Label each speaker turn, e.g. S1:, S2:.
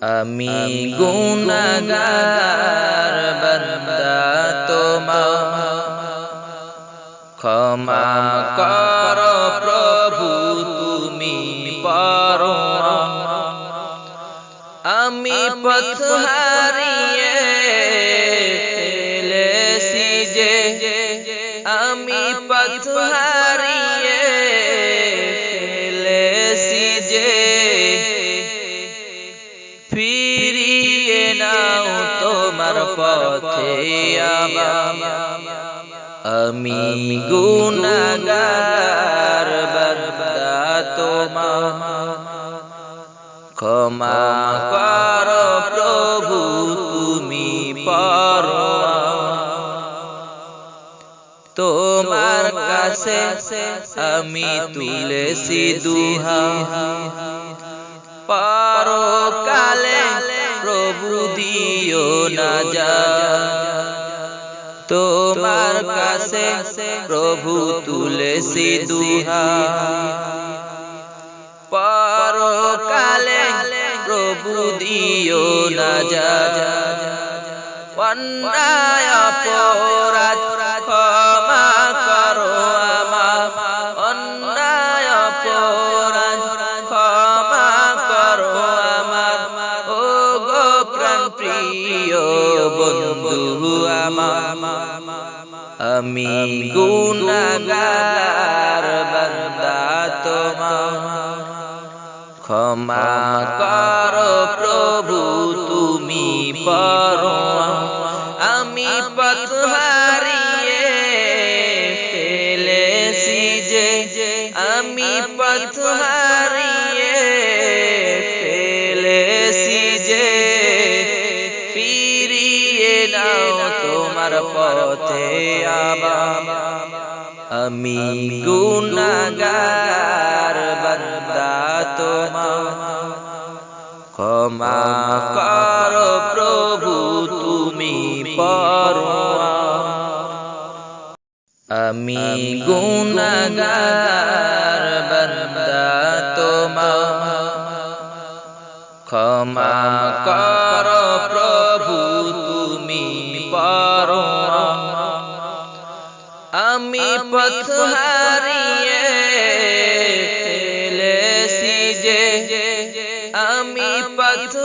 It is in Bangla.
S1: আমি গুণাগার বন্দা তোমা ক্ষমা কর প্রভু তুমি পর আমি পথ হারিয়ে নাও তোমার পথে আমি গুনাগার বান্দা তোমার। ক্ষমা কর প্রভু, তুমি পর তোমার কাছে আমি তুলেছি দুহা। পরকালে প্রভু দিও না যা। তোমার কাছে প্রভু তুলেছি দুহা। পরকালে প্রভু দিও না যা। অন্যায় প্রিয় বন্ধু আমি গুনাগার বান্দা তোমার। ক্ষমা কর প্রভু, তুমি পর আমি পথ হারিয়ে যে, আমি পথ তোমার পথে আমি গুনাগার বান্দা তোমার। ক্ষমা কর প্রভু, তুমি পর আমি গুনাগার বান্দা তোমার। ক্ষমা কর প্রভু आमी पथहारिए ले जे आमी पथ